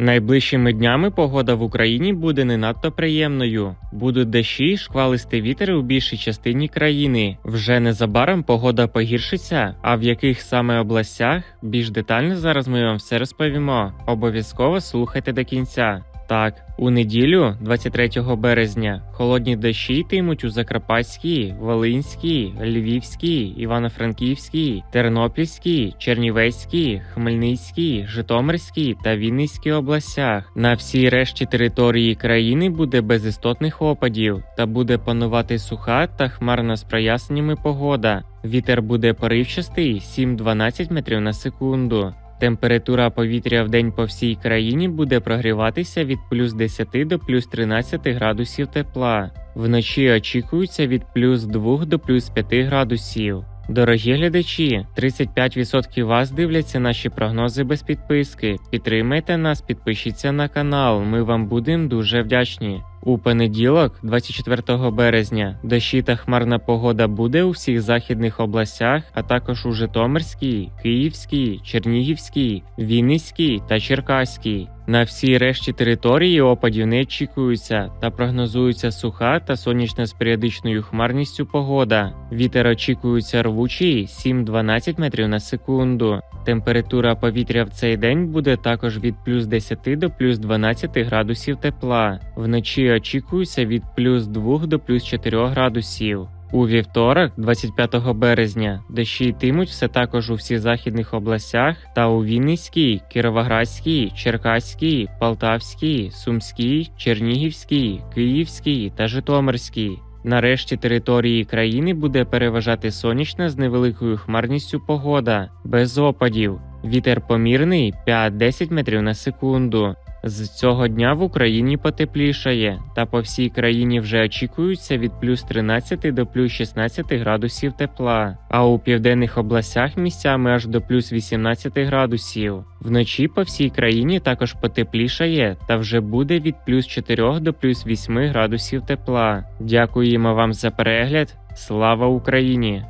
Найближчими днями погода в Україні буде не надто приємною. Будуть дощі, шквалистий вітер у більшій частині країни. Вже незабаром погода погіршиться. А в яких саме областях більш детально зараз ми вам все розповімо. Обов'язково слухайте до кінця. Так, у неділю, 23 березня, холодні дощі йтимуть у Закарпатській, Волинській, Львівській, Івано-Франківській, Тернопільській, Чернівецькій, Хмельницькій, Житомирській та Вінницькій областях. На всій решті території країни буде без істотних опадів та буде панувати суха та хмарна з проясненнями погода. Вітер буде поривчастий 7-12 метрів на секунду. Температура повітря в день по всій країні буде прогріватися від плюс 10 до плюс 13 градусів тепла. Вночі очікується від плюс 2 до плюс 5 градусів. Дорогі глядачі, 35% вас дивляться наші прогнози без підписки. Підтримайте нас, підпишіться на канал. Ми вам будемо дуже вдячні. У понеділок, 24 березня, дощі та хмарна погода буде у всіх західних областях, а також у Житомирській, Київській, Чернігівській, Вінницькій та Черкаській. На всій решті території опадів не очікуються та прогнозується суха та сонячна з періодичною хмарністю погода. Вітер очікується рвучий 7-12 метрів на секунду. Температура повітря в цей день буде також від плюс 10 до плюс 12 градусів тепла. Вночі очікується від плюс 2 до плюс 4 градусів. У вівторок, 25 березня, дощі йтимуть все також у всіх західних областях та у Вінницькій, Кіровоградській, Черкаській, Полтавській, Сумській, Чернігівській, Київській та Житомирській. Нарешті території країни буде переважати сонячна з невеликою хмарністю погода, без опадів. Вітер помірний 5-10 метрів на секунду. З цього дня в Україні потеплішає, та по всій країні вже очікується від плюс 13 до плюс 16 градусів тепла, а у південних областях місцями аж до плюс 18 градусів. Вночі по всій країні також потеплішає та вже буде від плюс 4 до плюс 8 градусів тепла. Дякуємо вам за перегляд. Слава Україні!